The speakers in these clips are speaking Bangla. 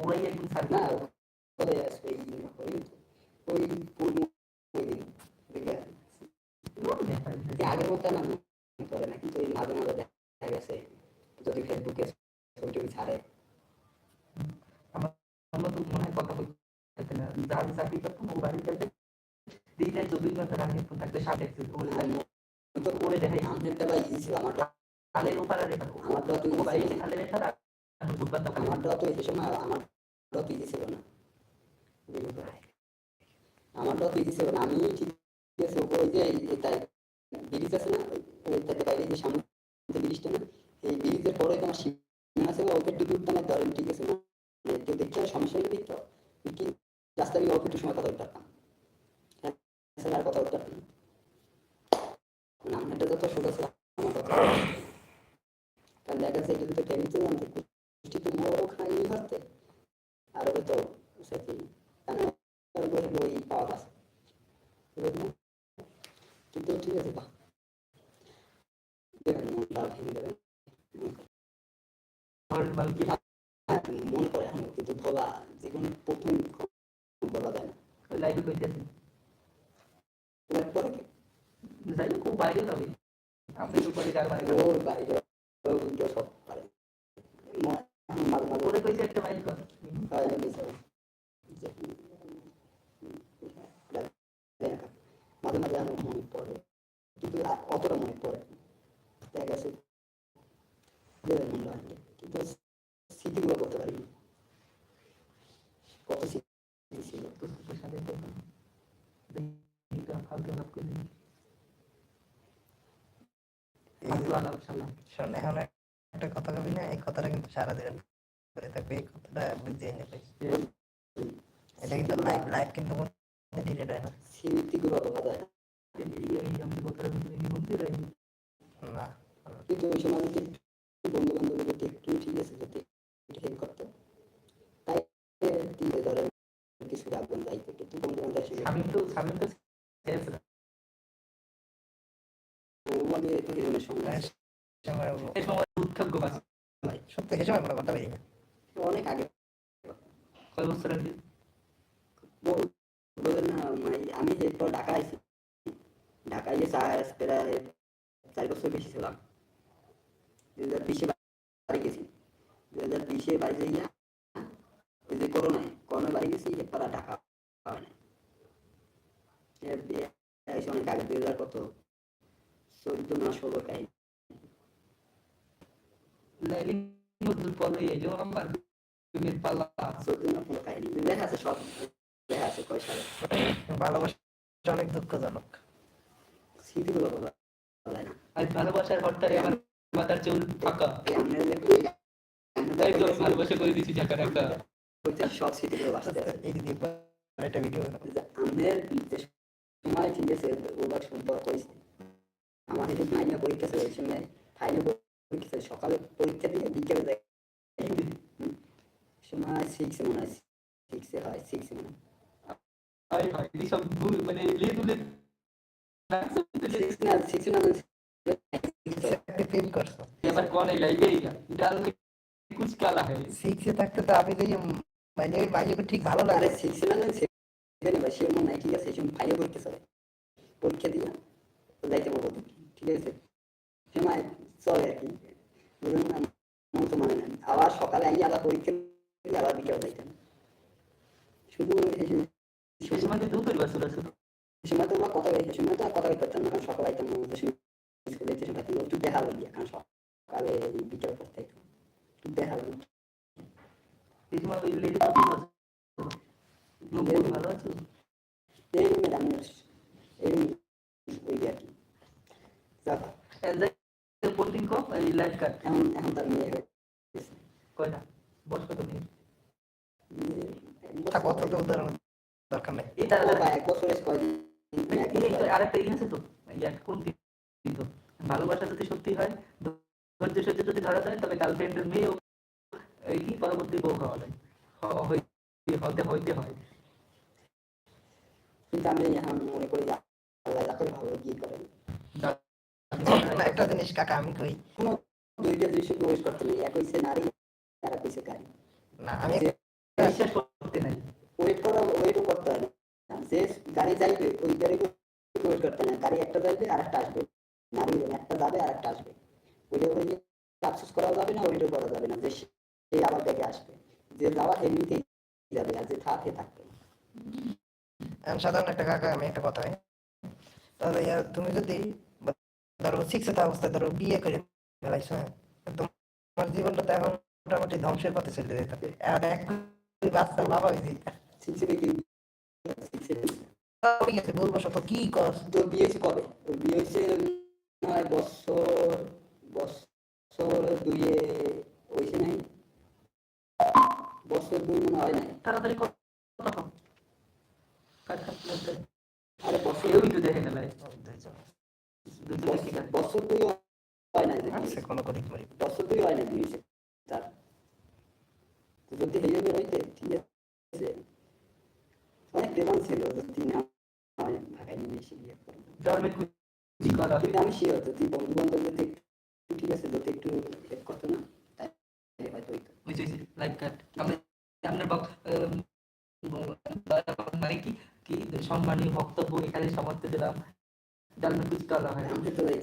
ওই ওই পূর্ণ ওই দিন দেখে যে আগের মতো না মনে করে না কিন্তু এই মাঝে মাঝে দেখা গেছে যদি ফেসবুকে ছবি টবি ছাড়ে আমরা তো মনে হয় কথা বলতে না যার চাকরি করতাম ও বাড়ি যাবে দিনে চব্বিশ ঘণ্টা রাখে থাকতে সাথে ওরে তো দেখাই আমদেরটা বা ইজি ছিল আমার খালের ওপারে রেখা তো ছিল। খালে রাখ বুধবার তো আমারটা তো এই সময় আমারটা তো ইজি ছিল না। আমারটা তো ইজি ছিল না। আমি ঠিক আছে ওই যে এটা ব্রিজ আছে না ওইটাতে বাইরে যে সামনে ব্রিজটা না এই ব্রিজের পরে তোমার সীমা আছে বা ওকে টুকু উঠতে না ধরেন ঠিক আছে না? মানে কেউ দেখতে সমস্যা হলে দেখতে কি রাস্তা আমি অল্প সময় কথা পারতাম। হ্যাঁ, আর কথা বলতে পারতাম না। মানে আমার যত সুখ আছে আমার তত। কারণ দেখা যাচ্ছে এটা তো টেবিল তো কিন্তু ঠিক আছে ভেঙে করে কিন্তু বলা প্রথম বলা যায় না লাইভে কইতেছি পরে যাই হোক বাইরে যাবে আপনি তো করে কার বাইরে ওর বাইরে সব পারে মাঝে মাঝে আমার মনে পড়ে কিন্তু অতটা মনে পড়ে। দেখা গেছে। কিন্তু স্মৃতিগুলো করতে পারি কত স্মৃতি ছিল তো একটা কথা কবি না এই কথাটা কিন্তু সারা দিন করে থাকবে এই কথাটা বুঝিয়ে নেবে। এটা কিন্তু লাইভ লাইভ কিন্তু ডিলেট হয় না। স্মৃতিগুলো বলা যায় না। কিন্তু ওই সময় বন্ধু বান্ধব যদি একটু ঠিক আছে যদি একটু হেল্প করতো। তাই দিলে ধরেন কিছু রাখবেন দায়িত্ব কিন্তু বন্ধু বান্ধব হিসেবে তো তো দুর্ভাগ্য বাঁচে সত্যি সে সময় কথা না অনেক আগে কয় বছর আগে আমি এরপর ঢাকা আইছি ঢাকায় যে প্রায় চার বছর বেশি ছিলাম দুই হাজার বিশে বাড়ি গেছি দুই হাজার বিশে বাড়ি যাইয়া ওই যে করোনায় করোনায় বাড়ি গেছি এরপর আর ঢাকা না এর বিয়ে হয়েছে অনেক আগে দুই হাজার কত চোদ্দ না ষোলো কাহিনী লাইলিং মধ্যে পরে আমার প্রেমের পাল্লা চোদ্দ না ষোলো কাহিনী লেখা আছে সব লেখা আছে কয় ভালোবাসা অনেক দুঃখজনক স্মৃতিগুলো বলা আর ভালোবাসার হরটারে আমার মাথার চুল ফাঁকা আমাদের ভালোবাসা করে দিচ্ছি জাকার একটা সব স্মৃতিগুলো দিদি একটা ভিডিও আমাদের সময় ঠিক আছে ওবার সম্পর্ক হয়েছে আমার এই পরীক্ষা ছিল ফাইনাল পরীক্ষা ছিল সকালে পরীক্ষা দিয়ে বিকেলে যায় হুম। সময় সিক্সে মনে হয় সিক্সে হয় সিক্সে মনে হয় হয় হয় এই সব ভুল- মানে লিয়ে তুলে সিক্স না সিক্সে না ফিল করছো এবার কোন এই লাইভে ডাল में कुछ काला है সিক্সে থাকতে তো আমি দেখি মানে বাইরে ঠিক ভালো আরে লাগে সিক্সে না সেভেনে বা সে মনে হয় ঠিক আছে এই সময় ফাইনাল পরীক্ষা চলে পরীক্ষা দিয়ে যাইতে বলবো ঠিক আছে সময় চলে আর কি। বুঝলেন না? মন তো মানে না। আবার সকালে আমি আবার পরীক্ষা আবার বিকেলে যাইতাম। শুধু এই সময়- তো দুপুর বাসুর সময় তো আমরা কথা বলি সময় তো কথা বলতে না কারণ সকালে আইতাম স্কুলে যেতে সময় একটু দেখা হলো কারণ সকালে বিকেল পড়তে একটু দেখা হলো এই সময় ওই লেডি ভালো আছে। এই ম্যাডাম এই ওই আর কি। পোল্টিং কপ এই লাইফ কার্ড এখন এখন তার মেয়ে হয়ে গেছে। কয়টা বয়স কত নেই মেয়ে এক থাক তো উদাহরণ দরকার নেই এটা এক বছরের কয়দিন আরেকটা ইয়ে আছে তো ইয়া কোন তো ভালোবাসা যদি সত্যি হয় ধৈর্য সহ্য যদি ধরা যায় তবে গার্লফ্রেন্ডের মেয়েও এই কি পরবর্তী বউ হওয়া যায় হ- হই- হতে হইতে হয় কিন্তু আমি এখন মনে করি গণেশ কাকা আমি কই। দুইটা প্রবেশ করতে এক হইছে নারী আর এক হইছে না আমি বিশ্বাস করতে নাই। করা ওয়েটও করতে হয় না। যে গাড়ি যাইবে ওই গাড়ি প্রবেশ করতে না গাড়ি একটা যাইবে আর একটা আসবে। নারী একটা যাবে আর একটা আসবে। ওই আফসোস করা যাবে না করা যাবে না। যে সে আবার আসবে। যে যাওয়া যাবে আর যে থাকে থাকবে সাধারণ একটা কাকা আমি একটা কথা তাহলে তুমি যদি ধরো শিক্ষিত অবস্থায় ধরো বিয়ে করে ফেলাইছো হ্যাঁ, তোমার জীবনটা তো এখন মোটামুটি ধ্বংসের পথে চলে যেতে এখন এক বাচ্চা বাবা হয়েছি ঠিক আছে ভুলবশত কি কর? তোর বিয়ে কবে? তোর বিয়ে হয়েছে নয় বছর বছর হয়েছে নাই? বছর দুই মনে হয় নাই। তাড়াতাড়ি কাট। আরে বছর তো দেখে না বছর দুই হয় যে কোনো করিক মরিক বছর দুই হয় বিয়ে হয়েছে তার যদি হইতে ঠিক আছে অনেক ছিল যদি না একটু হেল্প করতো না আপনার মানে কি কি সম্মানীয় বক্তব্য এখানে সমর্থ দিলাম। করা করা করে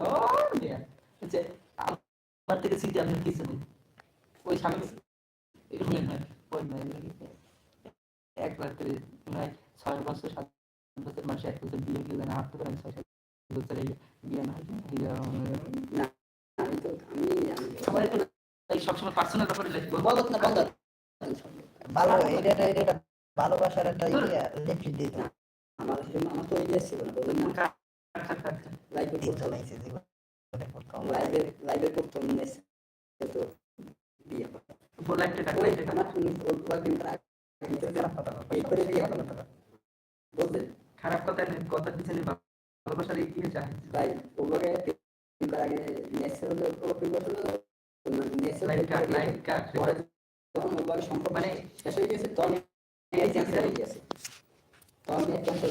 ও yeah. হচ্ছে আমার থেকে আপনার কিছু নেই ওই স্বামী এরকম নয় ওই নয় এক রাত্রে নয় ছয় বছর সাত বছর মাসে এক বছর বিয়ে গেলে না হাঁটতে পারেন ছয় সাত বছরে বিয়ে না সবাই সবসময় পার্সোনাল ব্যাপারে লিখব বলত না বলত ভালো এটা এটা ভালোবাসার একটা ইয়ে লেখি দিত আমার সেজন্য আমার তো ইয়ে ছিল না বললাম না লাইভে জীবনে প্রথম লাইভে লাইভে করতাম মেস তো বিয়ে কয়েকদিন খারাপ কথা কথার পিছনে ভালোবাসার ইতিহাস আছে ওভাবে তিনবার আগে মেসে হলো ওপি করছিল মেসে লাইক কাট কাট সম্পর্ক মানে শেষ হয়ে গেছে তখন এই ক্যান্সার হয়ে গেছে তখন ক্যান্সার